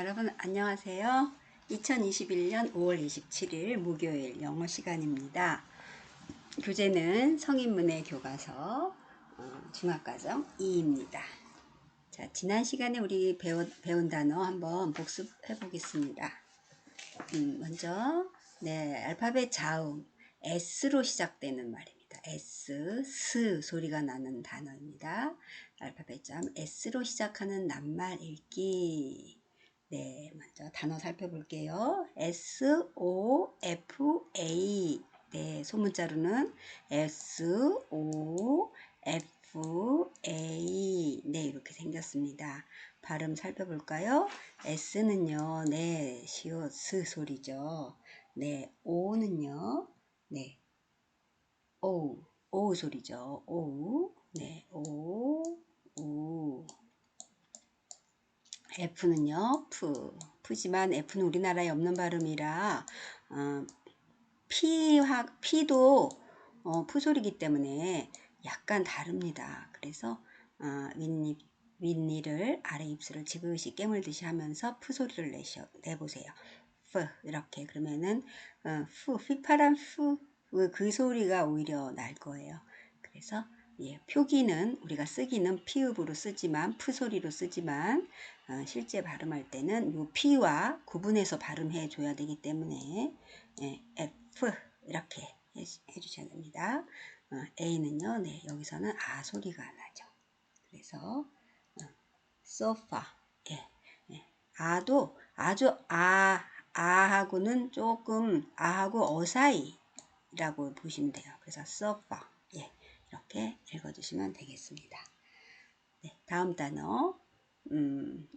여러분 안녕하세요. 2021년 5월 27일 목요일 영어 시간입니다. 교재는 성인문의 교과서 어, 중학과정 2입니다. 자, 지난 시간에 우리 배운, 배운 단어 한번 복습해 보겠습니다. 음, 먼저 네, 알파벳 자음 S로 시작되는 말입니다. S, 스 소리가 나는 단어입니다. 알파벳 자음 S로 시작하는 낱말 읽기 네, 먼저 단어 살펴볼게요. S, O, F, A. 네, 소문자로는 S, O, F, A. 네, 이렇게 생겼습니다. 발음 살펴볼까요? S는요, 네, 시옷, 스 소리죠. 네, O는요, 네, O, O 소리죠. O, 네, O, O. F는요, 푸. 푸지만 F는 우리나라에 없는 발음이라 어, P와 P도 어, 푸소리기 때문에 약간 다릅니다. 그래서 어, 윗입 윗니를 아래 입술을 지그시 깨물듯이 하면서 푸 소리를 내셔, 내보세요. 푸 이렇게 그러면은 어, 푸 휘파람 푸그 그 소리가 오히려 날 거예요. 그래서 예, 표기는 우리가 쓰기는 피읍으로 쓰지만 푸소리로 쓰지만 어, 실제 발음할 때는 요 P와 구분해서 발음해 줘야 되기 때문에 예, F 이렇게 해, 주셔야 됩니다. 어, A는요, 네, 여기서는 아 소리가 나죠. 그래서 어, sofa, 예, 예, 아도 아주 아 아하고는 조금 아하고 어사이라고 보시면 돼요. 그래서 sofa, 예, 이렇게 읽어주시면 되겠습니다. 네, 다음 단어 음,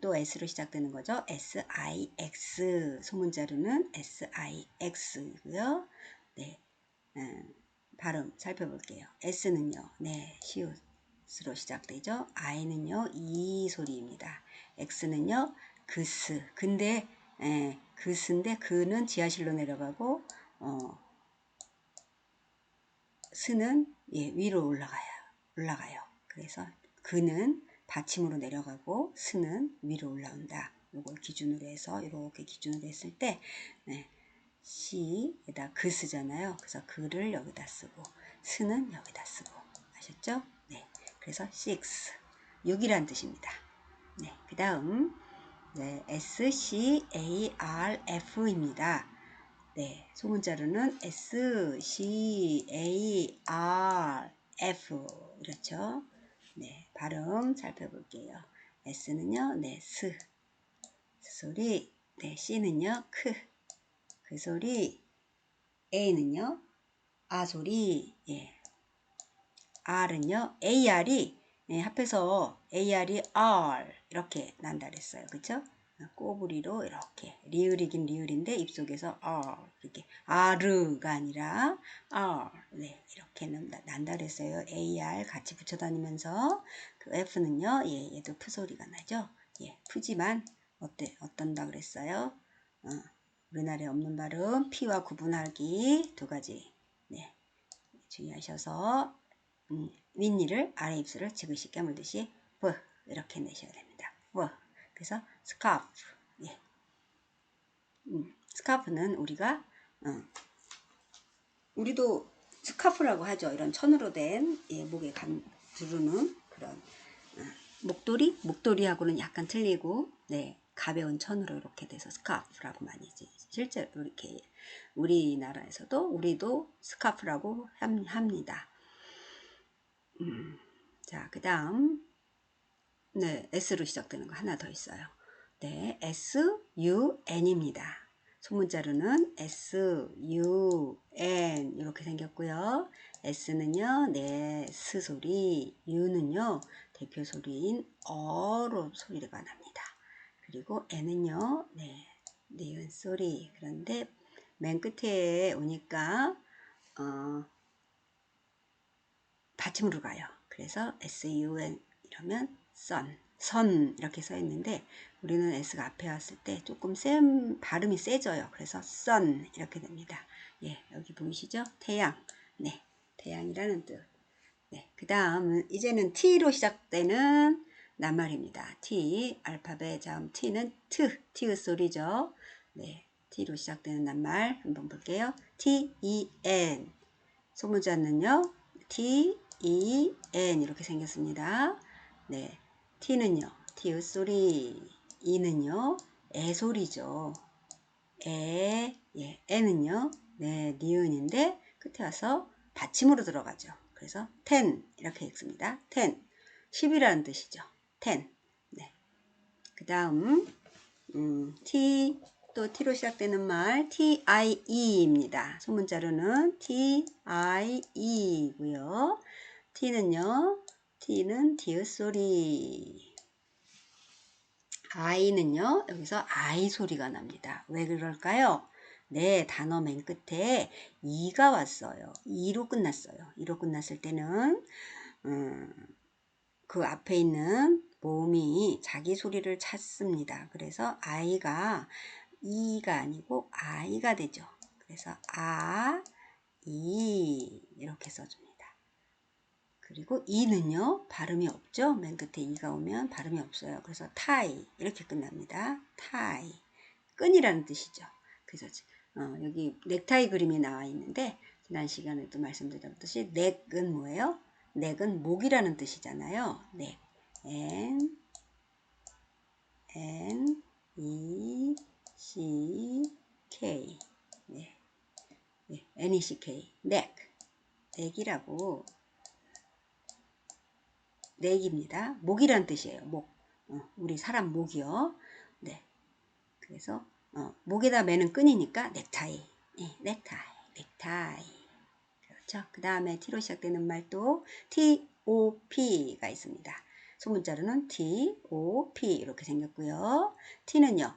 또 S로 시작되는 거죠. SIX 소문자로는 SIX이고요. 네, 음, 발음 살펴볼게요. S는요, 네, 시옷으로 시작되죠. I는요, 이 소리입니다. X는요, 그스. 근데 에, 그스인데 그는 지하실로 내려가고 어, 스는 예, 위로 올라가요. 올라가요. 그래서 그는 받침으로 내려가고 스는 위로 올라온다. 요걸 기준으로 해서 이렇게 기준으로 했을 때 네, 시에다 그 쓰잖아요. 그래서 그를 여기다 쓰고 스는 여기다 쓰고 아셨죠? 네. 그래서 six 6이란 뜻입니다. 네. 그 다음 네, S C A R F입니다. 네, 소문자로는 S C A R F 이렇죠. 네, 발음 살펴볼게요. S는요, 네, 스. 스 소리. 네, C는요, 크. 그 소리. A는요, 아 소리. 예. R은요, AR이 예, 합해서 AR이 R 이렇게 난다 그랬어요. 그쵸? 꼬부리로 이렇게 리을이긴 리을인데 입속에서 R 이렇게 R가 아니라 R 네 이렇게 난다 그랬어요. AR 같이 붙여 다니면서 그 F는요 예, 얘도 푸 소리가 나죠. 예 푸지만 어때 어떤다 그랬어요. 어, 우리나라에 없는 발음 P와 구분하기 두 가지 네 주의하셔서 음, 윗니를 아래 입술을 지그시 깨물듯이 V 이렇게 내셔야 됩니다. V 그래서 스카프. 예. 음, 스카프는 우리가 어, 우리도 스카프라고 하죠. 이런 천으로 된 예, 목에 감 두르는 그런 어, 목도리 목도리하고는 약간 틀리고 네 가벼운 천으로 이렇게 돼서 스카프라고 많이 지 실제로 이렇게 우리나라에서도 우리도 스카프라고 합니다. 음, 자, 그 다음 네, S로 시작되는 거 하나 더 있어요. 네, S, U, N입니다. 소문자로는 S, U, N 이렇게 생겼고요. S는요, 네, 스 소리, U는요, 대표 소리인 어로 소리가 납니다. 그리고 N은요, 네, 니은 소리. 그런데 맨 끝에 오니까 어, 받침으로 가요. 그래서 S, U, N 이러면 sun, 선 이렇게 써 있는데 우리는 s가 앞에 왔을 때 조금 센 발음이 세져요. 그래서 sun 이렇게 됩니다. 예, 여기 보이시죠? 태양. 네, 태양이라는 뜻. 네, 그 다음은 이제는 t로 시작되는 낱말입니다. T, 알파벳 자음 T는 트, 티의 소리죠. 네, T로 시작되는 낱말 한번 볼게요. T, E, N. 소문자는요, T, E, N 이렇게 생겼습니다. 네, T는요, T의 소리, E는요, 애 소리죠. 에, 예, 애는요, 네, 니은인데 끝에 와서 받침으로 들어가죠. 그래서 10 이렇게 읽습니다. 10, 10이라는 뜻이죠. 10. 네. 그 다음 음, T 또 T로 시작되는 말 TIE입니다. 소문자로는 TIE고요. T는요. T는 T의 소리. I는요. 여기서 I 소리가 납니다. 왜 그럴까요? 네, 단어 맨 끝에 이가 왔어요. 이로 끝났어요. 이로 끝났을 때는 음, 그 앞에 있는 몸이 자기 소리를 찾습니다. 그래서 아이가 이가 아니고 아이가 되죠. 그래서 아, 이 이렇게 써줍니다. 그리고 이는요 발음이 없죠. 맨 끝에 이가 오면 발음이 없어요. 그래서 타이 이렇게 끝납니다. 타이 끈이라는 뜻이죠. 그래서 어, 여기 넥타이 그림이 나와 있는데 지난 시간에 도 말씀드렸듯이 넥은 뭐예요? 넥은 목이라는 뜻이잖아요. 넥 N N E C K 네. 네. N E C K 넥 넥이라고 넥입니다. 목이란 뜻이에요. 목 어, 우리 사람 목이요. 네. 그래서 어, 목에다 매는 끈이니까 넥타이 네, 넥타이 넥타이 그렇죠. 그 다음에 T로 시작되는 말도 TOP가 있습니다. 소문자로는 T, O, P 이렇게 생겼고요. T는요.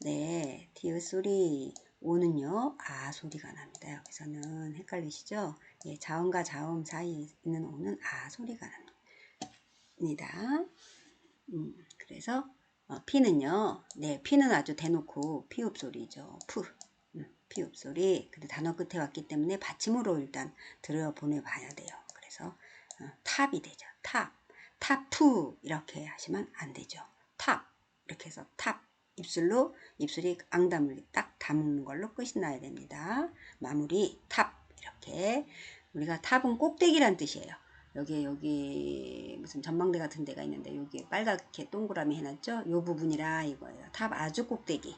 네, T의 소리. O는요. 아 소리가 납니다. 여기서는 헷갈리시죠? 예, 자음과 자음 사이에 있는 O는 아 소리가 납니다. 음, 그래서 어, P는요. 네, P는 아주 대놓고 피읍 소리죠. 푸. 음, 피읍 소리. 근데 단어 끝에 왔기 때문에 받침으로 일단 들여보내 봐야 돼요. 그래서 어, 탑이 되죠. 탑. 타프 이렇게 하시면 안 되죠. 탑 이렇게 해서 탑 입술로 입술이 앙담을 딱 다무는 걸로 끝이 나야 됩니다. 마무리 탑 이렇게 우리가 탑은 꼭대기란 뜻이에요. 여기 여기 무슨 전망대 같은 데가 있는데 여기 빨갛게 동그라미 해놨죠. 요 부분이라 이거예요. 탑 아주 꼭대기.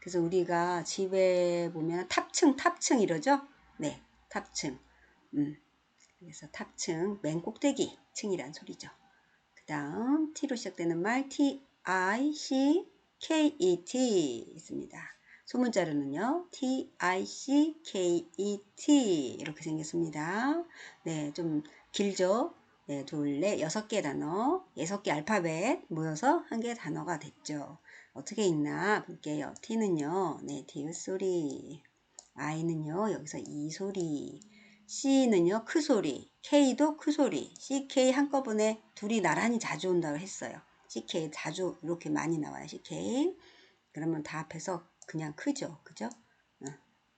그래서 우리가 집에 보면 탑층 탑층 이러죠. 네, 탑층. 음, 그래서 탑층 맨 꼭대기 층이란 소리죠. 다음 T로 시작되는 말 T, I, C, K, E, T 있습니다. 소문자로는요. T, I, C, K, E, T 이렇게 생겼습니다. 네, 좀 길죠? 네, 둘, 넷, 여섯 개 단어, 여섯 개 알파벳 모여서 한 개 단어가 됐죠. 어떻게 읽나 볼게요. T는요. 네, T의 소리. I는요. 여기서 이 소리. C는요 크 소리, K도 크 소리, CK 한꺼번에 둘이 나란히 자주 온다고 했어요. CK 자주 이렇게 많이 나와요. CK 그러면 다 합해서 그냥 크죠. 그죠? 어,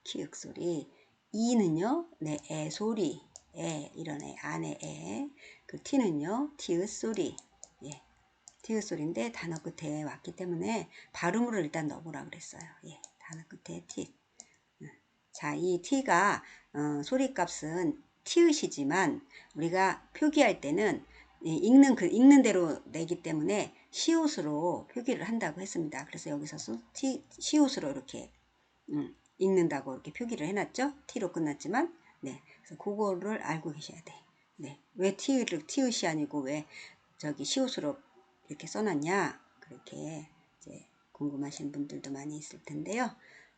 키읔 소리 E는요 네, 애 소리 애 이런 애 안에 애. 그 T는요 티읕 소리 예. 티읕 소리인데 단어 끝에 왔기 때문에 발음으로 일단 넣어보라 그랬어요. 예. 단어 끝에 티. 자, 이 t가 어, 소리값은 티읕이지만 우리가 표기할 때는 읽는 그 읽는 대로 내기 때문에 시옷으로 표기를 한다고 했습니다. 그래서 여기서 티, 시옷으로 이렇게 음, 읽는다고 이렇게 표기를 해놨죠. t로 끝났지만 네, 그래서 그거를 알고 계셔야 돼. 네, 왜 티를 티읕이 아니고 왜 저기 시옷으로 이렇게 써놨냐 그렇게 이제 궁금하신 분들도 많이 있을 텐데요.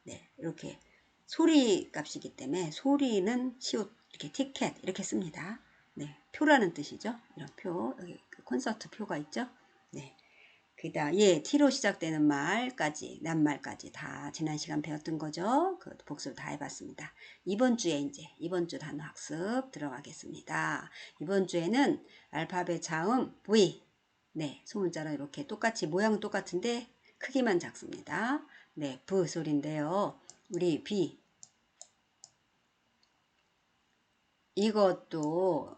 네, 이렇게 소리 값이기 때문에 소리는 시옷 이렇게 티켓 이렇게 씁니다. 네, 표라는 뜻이죠. 이런 표 여기 그 콘서트 표가 있죠. 네. 그다 예 T로 시작되는 말까지 낱말까지 다 지난 시간 배웠던 거죠. 그 복습 다 해봤습니다. 이번 주에 이제 이번 주 단어 학습 들어가겠습니다. 이번 주에는 알파벳 자음 V 네 소문자로 이렇게 똑같이 모양 은 똑같은데 크기만 작습니다. 네, V 소리인데요. 우리 B 이것도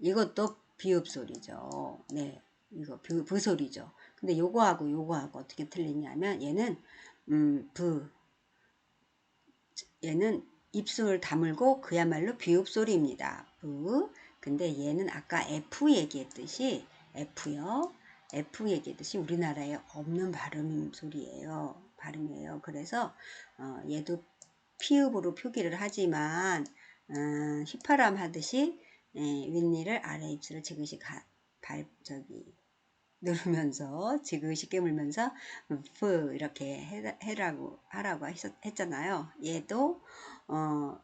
이것도 비읍 소리죠. 네. 이거 브, 브 소리죠. 근데 요거하고 요거하고 어떻게 틀리냐면 얘는 음, 브 얘는 입술 다물고 그야말로 비읍 소리입니다. 브. 근데 얘는 아까 F 얘기했듯이 F요. F 얘기했듯이 우리나라에 없는 발음 소리예요. 발음이에요. 그래서 어, 얘도 피읍으로 표기를 하지만 음, 휘파람 하듯이 예, 윗니를 아래 입술을 지그시 가, 발 저기 누르면서 지그시 깨물면서 프 이렇게 해, 라고 하라고 했, 했잖아요. 얘도 어,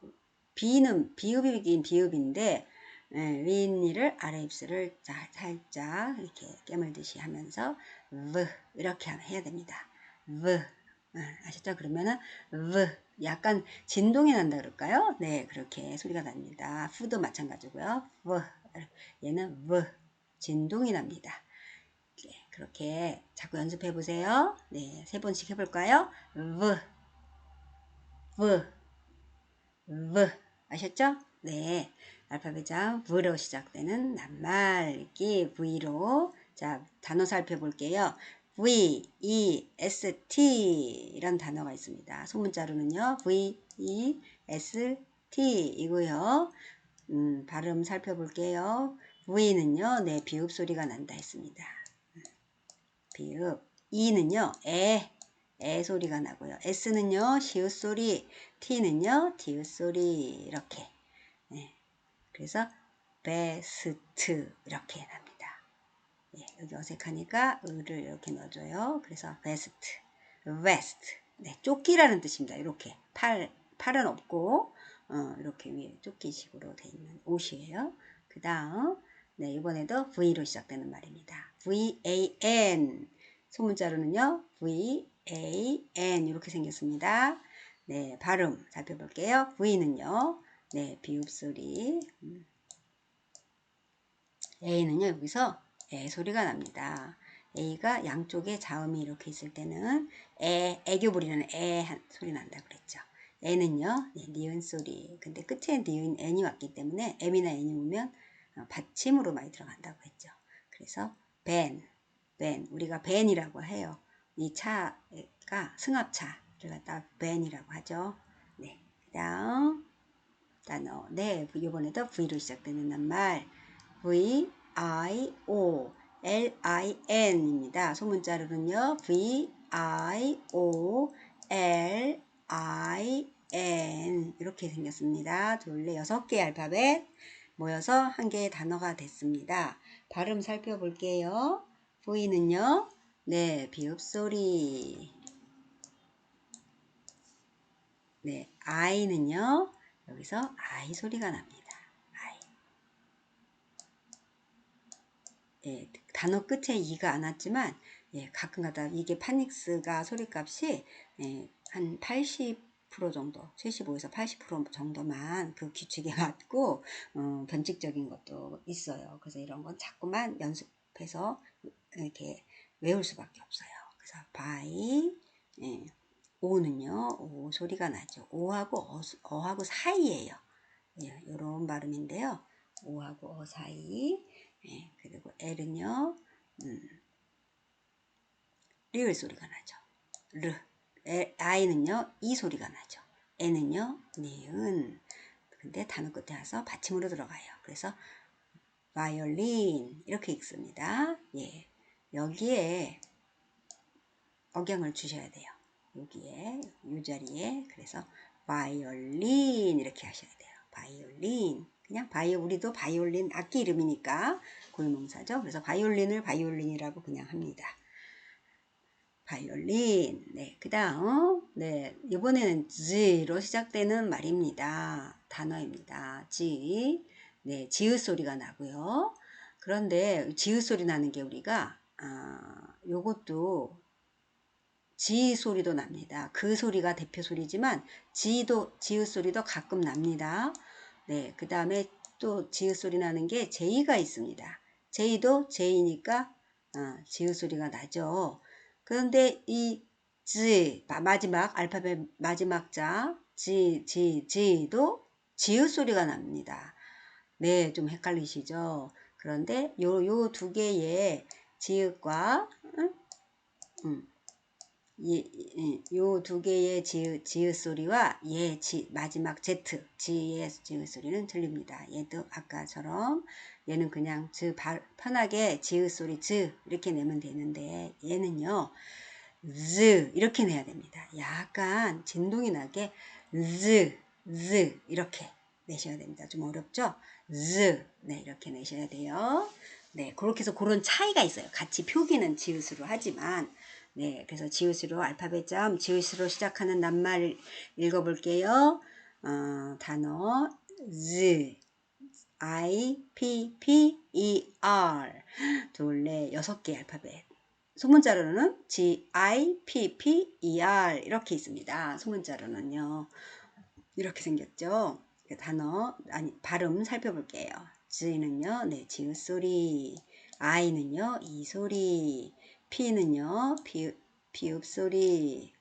비는 비읍이긴 비읍인데 예, 윗니를 아래 입술을 자, 살짝 이렇게 깨물듯이 하면서 v 이렇게 해야 됩니다. v 예, 아셨죠? 그러면은 v 약간 진동이 난다 그럴까요? 네, 그렇게 소리가 납니다. f도 마찬가지고요. v 얘는 v 진동이 납니다. 네, 그렇게 자꾸 연습해 보세요. 네, 세 번씩 해볼까요? v v v 아셨죠? 네, 알파벳장 V로 시작되는 낱말기 V로 자 단어 살펴볼게요. V, E, S, T 이런 단어가 있습니다. 소문자로는요. V, E, S, T 이고요. 음, 발음 살펴볼게요. V는요. 네, 비읍 소리가 난다 했습니다. 비읍. E는요. 에, 에 소리가 나고요. S는요. 시읒 소리, T는요. 디읒 소리 이렇게. 네. 그래서 베스트 이렇게 납니다. 예, 여기 어색하니까 을을 이렇게 넣어줘요. 그래서 베스트, 웨스트. 네, 조끼라는 뜻입니다. 이렇게 팔 팔은 없고 어, 이렇게 위에 조끼식으로 되어 있는 옷이에요. 그 다음 네 이번에도 V로 시작되는 말입니다. V A N 소문자로는요 V A N 이렇게 생겼습니다. 네 발음 살펴볼게요. V는요 네 비읍 소리 음. A는요 여기서 애 소리가 납니다. A가 양쪽에 자음이 이렇게 있을 때는 애, 애교 부리는 애 소리 난다 그랬죠. 애는요, 네, 니은 소리. 근데 끝에 니은 N이 왔기 때문에 M이나 N이 오면 어, 받침으로 많이 들어간다고 했죠. 그래서 벤, 벤. 우리가 벤이라고 해요. 이 차가 승합차를 갖다 벤이라고 하죠. 네. 그 다음 단어. 네. 이번에도 V로 시작되는 낱말. V, I, O, L, I, N입니다. 소문자로는요. V, I, O, L, I, N 이렇게 생겼습니다. 둘레 여섯 개의 알파벳 모여서 한 개의 단어가 됐습니다. 발음 살펴볼게요. V는요. 네, 비읍 소리. 네, I는요. 여기서 I 소리가 납니다. 예, 단어 끝에 이가 안 왔지만 예, 가끔가다 이게 파닉스가 소리값이 예, 한 80% 정도, 75에서 80% 정도만 그 규칙에 맞고 어, 변칙적인 것도 있어요. 그래서 이런 건 자꾸만 연습해서 이렇게 외울 수밖에 없어요. 그래서 by 예, 오는요, 오 소리가 나죠. 오하고 어, 어하고 사이예요. 예, 이런 발음인데요. 오하고 어 사이. 예, 그리고 L은요, 음, 리을 소리가 나죠. 르. I는요, 이 소리가 나죠. N은요, 니은. 근데 단어 끝에 와서 받침으로 들어가요. 그래서 바이올린 이렇게 읽습니다. 예. 여기에 억양을 주셔야 돼요. 여기에 이 자리에 그래서 바이올린 이렇게 하셔야 돼요. 바이올린 그냥 바이오 우리도 바이올린 악기 이름이니까 고유명사죠. 그래서 바이올린을 바이올린이라고 그냥 합니다. 바이올린. 네, 그 다음 네 이번에는 G로 시작되는 말입니다. 단어입니다. G. 네, 지읒 소리가 나고요. 그런데 지읒 소리 나는 게 우리가 아, 요것도 지 소리도 납니다. 그 소리가 대표 소리지만 지도 지읒 소리도 가끔 납니다. 네, 그 다음에 또 지읒 소리 나는 게 제이가 있습니다. 제이도 제이니까 어, 지읒 소리가 나죠. 그런데 이 지, 마지막 알파벳 마지막 자, 지, 지, 지도 지읒 소리가 납니다. 네, 좀 헷갈리시죠? 그런데 요, 요 두 개의 지읒과 응? 음. 요두 개의 지읒, 지읒 소리와 얘 지, 마지막 Z 지의 지읒 소리는 틀립니다. 얘도 아까처럼 얘는 그냥 즈 편하게 지읒 소리 즈 이렇게 내면 되는데 얘는요 즈 이렇게 내야 됩니다. 약간 진동이 나게 즈, 즈 이렇게 내셔야 됩니다. 좀 어렵죠? 즈 네, 이렇게 내셔야 돼요. 네, 그렇게 해서 그런 차이가 있어요. 같이 표기는 지읒으로 하지만 네, 그래서 지읒으로 알파벳점 지읒으로 시작하는 낱말 읽어볼게요. 어, 단어 z, i, p, p, e, r 둘레 여섯 개 알파벳. 소문자로는 G, I, P, P, E, R 이렇게 있습니다. 소문자로는요. 이렇게 생겼죠. 그 단어 아니 발음 살펴볼게요. G는요, 네 지읒 소리, I는요 이 소리, P는요 피, 피읍 소리.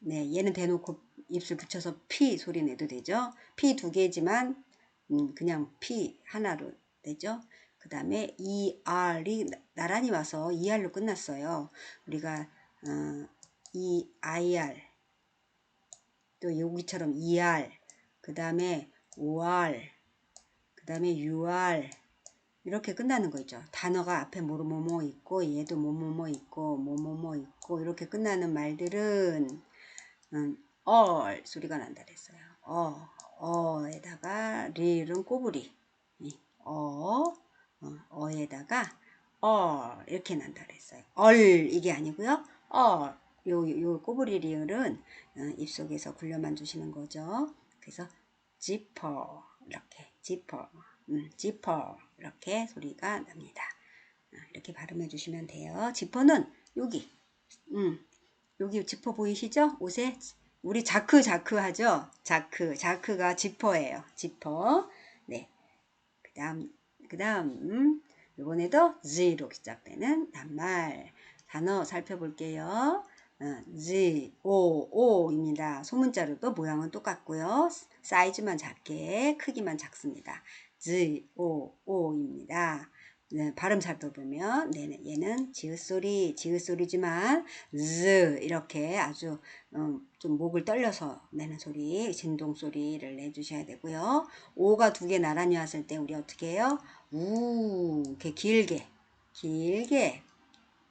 네, 얘는 대놓고 입술 붙여서 P 소리 내도 되죠. P 두 개지만 음, 그냥 P 하나로 되죠. 그 다음에 ER이 나란히 와서 ER로 끝났어요. 우리가 어, EIR 또 여기처럼 ER 그 다음에 OR 그 다음에 UR 이렇게 끝나는 거 있죠. 단어가 앞에 뭐뭐뭐 있고 얘도 뭐뭐뭐 있고 뭐뭐뭐 있고 이렇게 끝나는 말들은 음, 얼 소리가 난다 그랬어요. 어, 어에다가 릴은 꼬부리 어, 어, 에다가 어 이렇게 난다 그랬어요. 얼 이게 아니고요. 어, 요, 요 꼬부리 리을은 어, 입속에서 굴려만 주시는 거죠. 그래서 지퍼 이렇게 지퍼 음, 지퍼 이렇게 소리가 납니다. 아, 이렇게 발음해 주시면 돼요. 지퍼는 여기 음, 여기 지퍼 보이시죠? 옷에 우리 자크 자크 하죠? 자크 자크가 지퍼예요. 지퍼 네. 그 다음 그 다음 음, 이번에도 Z로 시작되는 낱말 단어 살펴볼게요. 어, Z, O, O입니다. 소문자로도 모양은 똑같고요. 사이즈만 작게 크기만 작습니다. O입니다. 네, 발음 살펴보면 네, 얘는 지읒소리, 지읒소리지만 z 이렇게 아주 음, 좀 목을 떨려서 내는 소리, 진동소리를 내주셔야 되고요. 오가 두 개 나란히 왔을 때 우리 어떻게 해요? 우 이렇게 길게 길게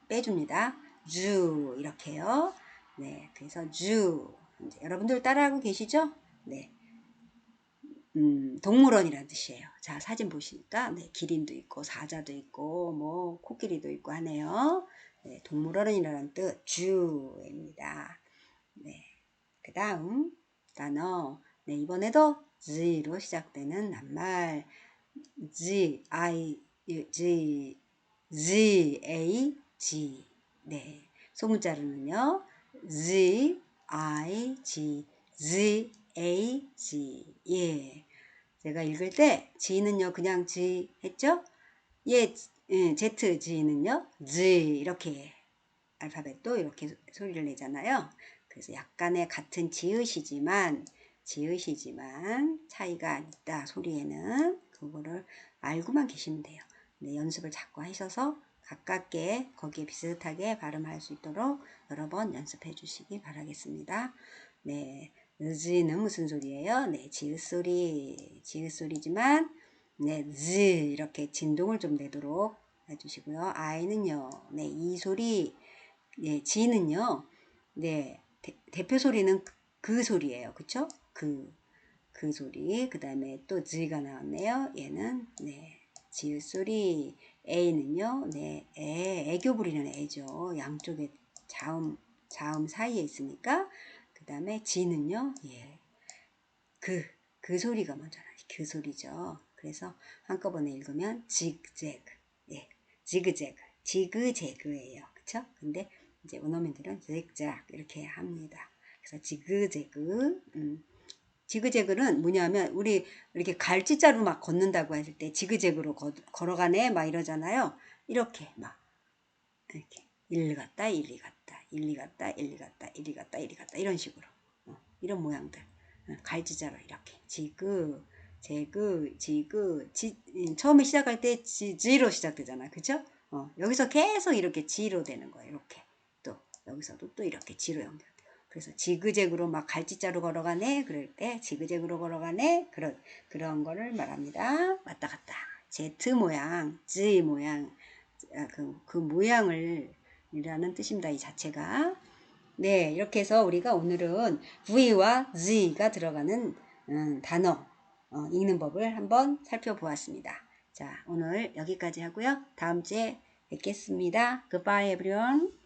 빼줍니다. 주 이렇게요. 네, 그래서 주 여러분들 따라하고 계시죠? 네, 음, 동물원이라는 뜻이에요. 자, 사진 보시니까 네, 기린도 있고 사자도 있고 뭐 코끼리도 있고 하네요. 네, 동물원이라는 뜻 주입니다. 네. 그 다음 단어 네, 이번에도 Z로 시작되는 낱말 Z I G Z A G 네. 소문자로는요. Z I G Z A G 예. 제가 읽을 때 G는요 그냥 G 했죠? 예, 예 Z G는요 Z 이렇게 알파벳도 이렇게 소리를 내잖아요. 그래서 약간의 같은 지읒이지만 지읒이지만 차이가 있다 소리에는 그거를 알고만 계시면 돼요. 네, 연습을 자꾸 하셔서 가깝게 거기에 비슷하게 발음할 수 있도록 여러 번 연습해 주시기 바라겠습니다. 네, 즈는 무슨 소리예요? 네, 지읒 소리, 지읒 소리지만 네, 즈 이렇게 진동을 좀 내도록 해주시고요. 아이는요, 네, 이 소리, 네, 지는요, 네, 대, 표 소리는 그, 그 소리예요, 그쵸? 그, 그 소리. 그 다음에 또 즈가 나왔네요. 얘는 네, 지읒 소리. A는요, 네, 애, 애교 부리는 애죠. 양쪽에 자음, 자음 사이에 있으니까 다음에 지는요. 예. 그, 그 소리가 먼저 나지. 그 소리죠. 그래서 한꺼번에 읽으면 지그재그. 예. 지그재그. 지그재그예요. 그쵸? 근데 이제 원어민들은 잭잭 이렇게 합니다. 그래서 지그재그. 음. 지그재그는 뭐냐면 우리 이렇게 갈지자로 막 걷는다고 했을 때 지그재그로 거, 걸어가네 막 이러잖아요. 이렇게 막 이렇게 일 갔다 일리 갔다 1, 2 갔다 1, 2 갔다 1, 2 갔다 1, 2 갔다 이런 식으로 어, 이런 모양들 어, 갈지자로 이렇게 지그 제그 지그 지 처음에 시작할 때 지, 지로 시작되잖아 그죠? 어, 여기서 계속 이렇게 G로 되는 거예요. 이렇게 또 여기서도 또 이렇게 G로 연결. 그래서 지그재그로 막 갈지자로 걸어가네. 그럴 때 지그재그로 걸어가네. 그런 그런 거를 말합니다. 왔다 갔다. Z 모양, Z 모양, 아, 그, 그 모양을 이라는 뜻입니다. 이 자체가. 네, 이렇게 해서 우리가 오늘은 V와 Z가 들어가는 음, 단어 어, 읽는 법을 한번 살펴보았습니다. 자, 오늘 여기까지 하고요. 다음 주에 뵙겠습니다. Goodbye, everyone.